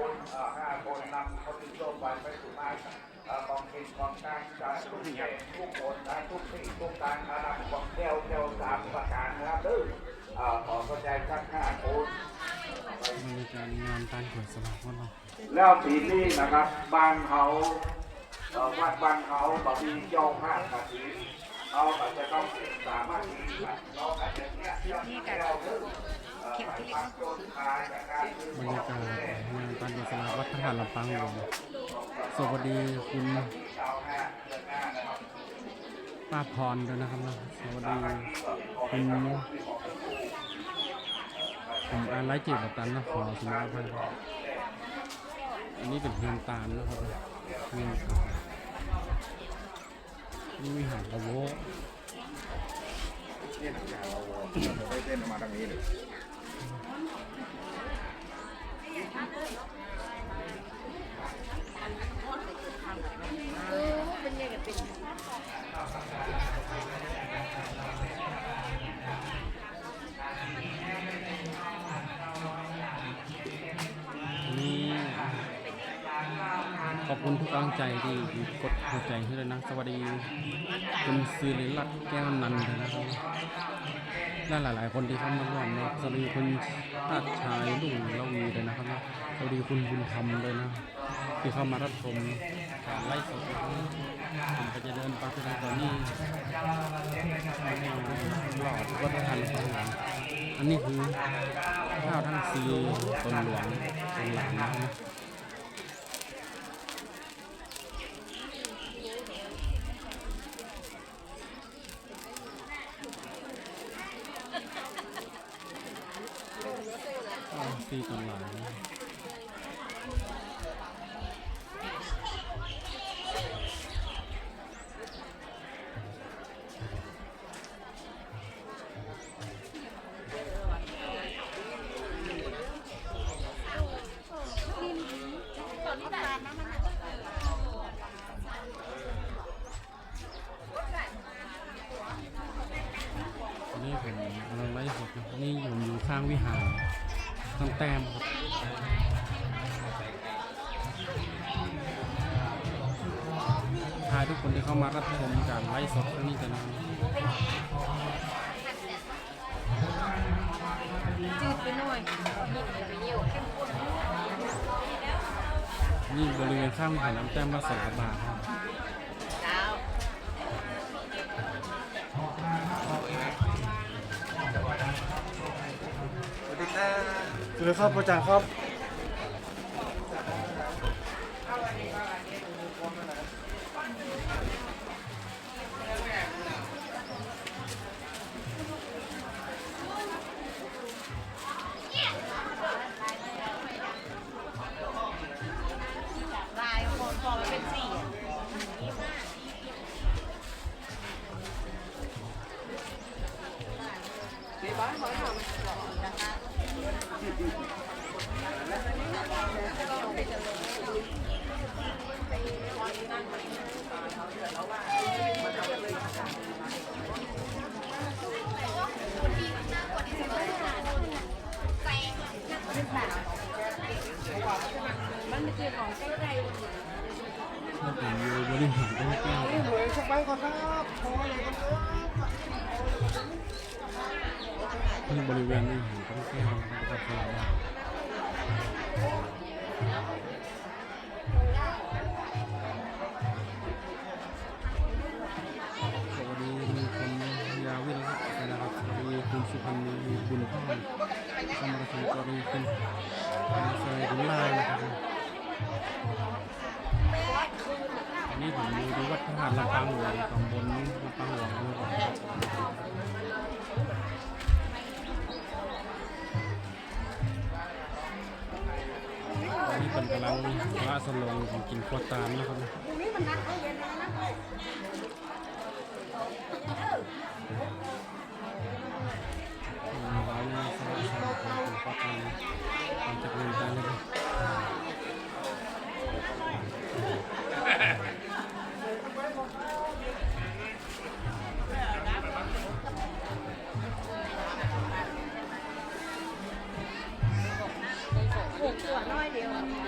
คนห้าคนนำคนที่โชคไปไปสู่บ้านกองเงินกองกลางจะทุกเงินทุกคนนะทุกสิ่งทุกการนะครับบอกเที่ยวเที่วสามประการนะครับดื้อขอเข้าใจทั้งห้าคนมีการงานการเปิดสลากวัแล้วปีนี้นะครับบานเขาวัดบานเขาบางทีเจ้าภาพกระถิ่นเขาอาจจะต้องสามารถที่การาจจะเนี่ยเที่เราเพิ่มเอ่อไปพักกการซื้อบรรยากาศงานการเปิดสลาวัดพระธาตุลำปางหลวงสวัสดีคุณป้าพรด้วยนะครับนะสวัสดีคุณผมอ่านไลฟ์จีบกับตันนะขอสุภาพให้อันนี้เป็นเพียงตาลนะครับเพียงตาลนี่วิหารตะโวเนี่ยหนังยางเราไม่เต้นมาทางนี้เลย นี่ขอบคุณทุกกำลังใจที่กดหัวใจให้เลยนะ สวัสดี คุณศิริรัตน์แก้วนันท์นะครับ และหลาย ๆ คนที่เข้ามาร่วมนะสวัสดีคุณชาติชายลุงเละวีเลยนะครับนะสวัสดีคุณบุญธรรมเลยนะที่เข้ามารับชมการไลฟ์สดผมก็จะเดินไปที่ตอนนี้หลอดวัดพระธาตุหลวงอันนี้คือข้าวทั้งซีตนหลวงตนหลานนะครับ นะอ๋อซีตอนหลังนนี้ผมกำลังไล่สดนะนี่ผมอยู่ข้างวิหาร ตั้งแต้มครับทายทุกคนที่เข้ามารับชมการไล่สดครั้งนี้กันนะจืดไปหน่อยมีไปเยี่ยวเข้มข้นนี่บริเวณข้างวิหารน้ำแต้มวัดสระบาทครับ สวัสดีครับอาจารย์ครับ วยสบายก่อนครับพอเลยครับที่บริเวณวิหารต้นแก้วนะครับสระบาสวัสดีมีคนยาวินนะครับสวัสดีคุณสุพรรณีบุญพ่อสมรภูมิสวัสดีคุณสวัสดีคุณลายนะครับ อันนี้ผมอยู่ที่วัดพระธาตุลำปางหลวงตำบลลำปางหลวงนะครับตอนนี้เป็นกำลังละสลงของกินขวตามนะครับร้านนี้สวัสดีครับผมขอบคุณทำจากเงินกันนะครับ กตัวน้อยเดียวนี่เ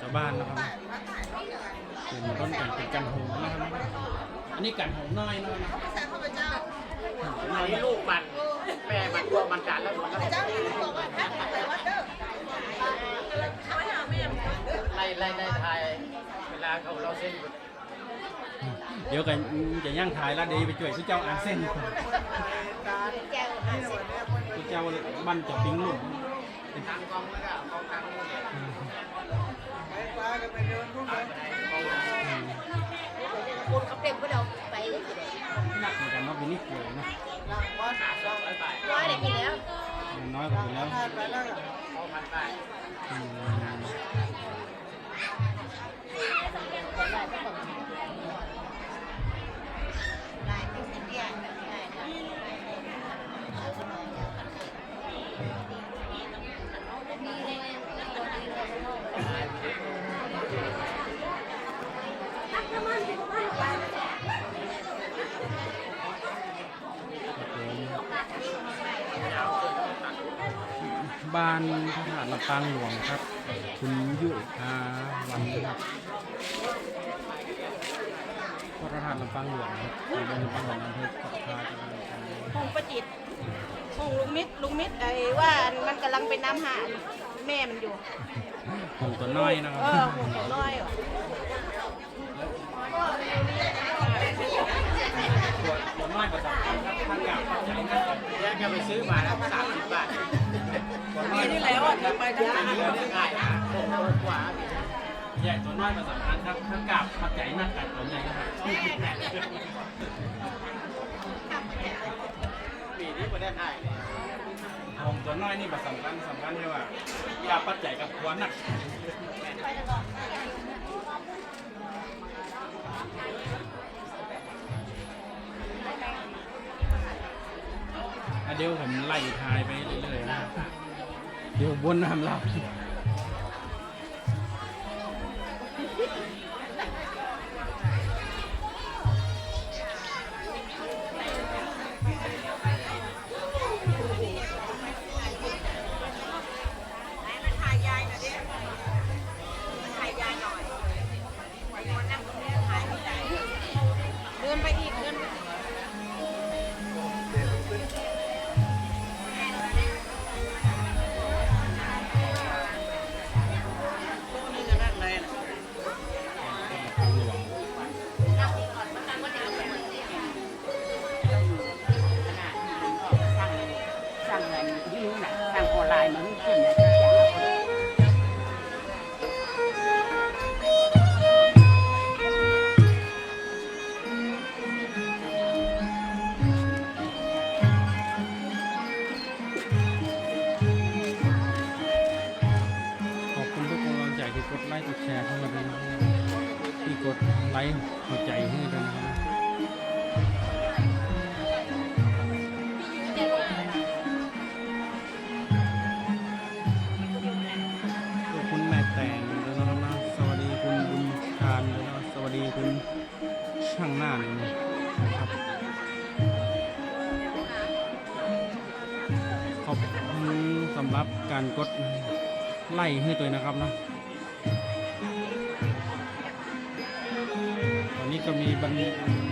ชาวบ้านนะครับเป็นต้นกันเป็นกันหงนะครับอันนี้กันหงน้อยนะครับอันนี้ลูกมันแม่มันตัวมันกัดแล้วมันก็ไล่ไล่ไล่ทายเวลาเขาเราเส้นเดี๋ยวกันจะย่างถ่ายแล้วเดี๋ยวไปช่วยผู้เจ้าอาเส้นผู้เจ้าบ้านจะปิ้งลุ่มทางกองแล้วก็กอง ทางนู้นเนี่ยคนเขาเต็มก็เดาไปเลยหนักเหมือนกันเนาะปีนี้เกลือเนาะหาซองร้อยบาทร้อยเด็กกินแล้วน้อยกว่าปีแล้วสองพันบาทอืม พระธาตุลำปางหลวงครับ คุณยุพาวันครับพระธาตุลำปางหลวงครับตำบลลำปางหลวงอำเภอสัพพาจังหวัดอุทัยห้องประจิตห้องลุงมิดลุงมิดไอ้ว่ามันกำลังเป็นน้ำหาดแม่มันอยู่หงตัวน้อยนะคเอรัอบห้องตัวน้อยว่ะตัวตัวน้อยกว่าสามครับท่านอยากเข้าใจนะแยกกันไปซื้อมาแล้วสามสิบบาท ปีที่แล้วอะไปทหารเงินง่ายนะหกร้อยกว่าใหญ่ตัวน้อยกว่าสามพันครับท่านกราบข้าใจนักกัดตัวใหญ่ครับปีนี้ไม่ได้ถ่ายเลยหงตัวน้อยนี่แบบสำคัญสำคัญใช่ป่ะอย่าปัจจัยกับควนักอะเดี๋ยวผมไล่ทายไปเรื่อยๆนะ เดี๋ยวบนน้ำเราเค์หัวใจให้ด้วยนะครับคุณแม่แต่งด้วนะครับนะสวัสดีคุณบุญชาญด้วยนะสวัสดีคุณช่างหน้าเลยนะครับขอบคุณสำหรับการกดไล่ให้ตัวนะครับนะ ตอน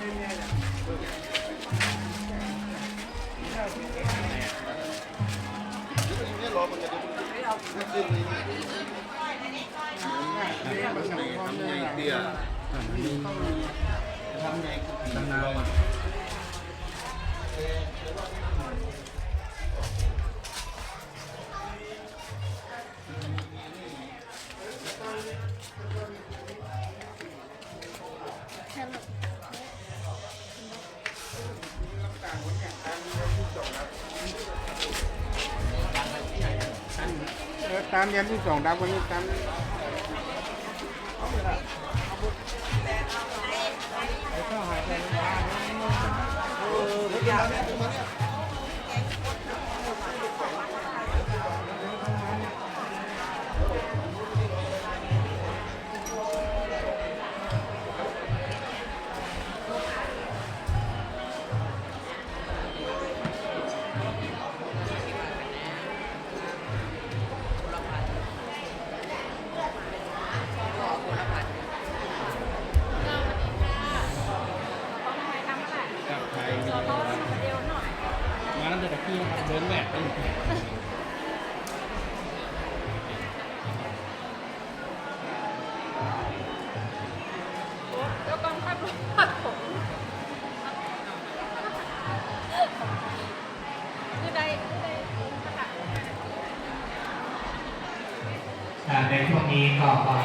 ทำไงเตี้ยทำไงทำไง ตามยันที่สองดับวันนี้ตามไอ้ข้าวายไ一二二。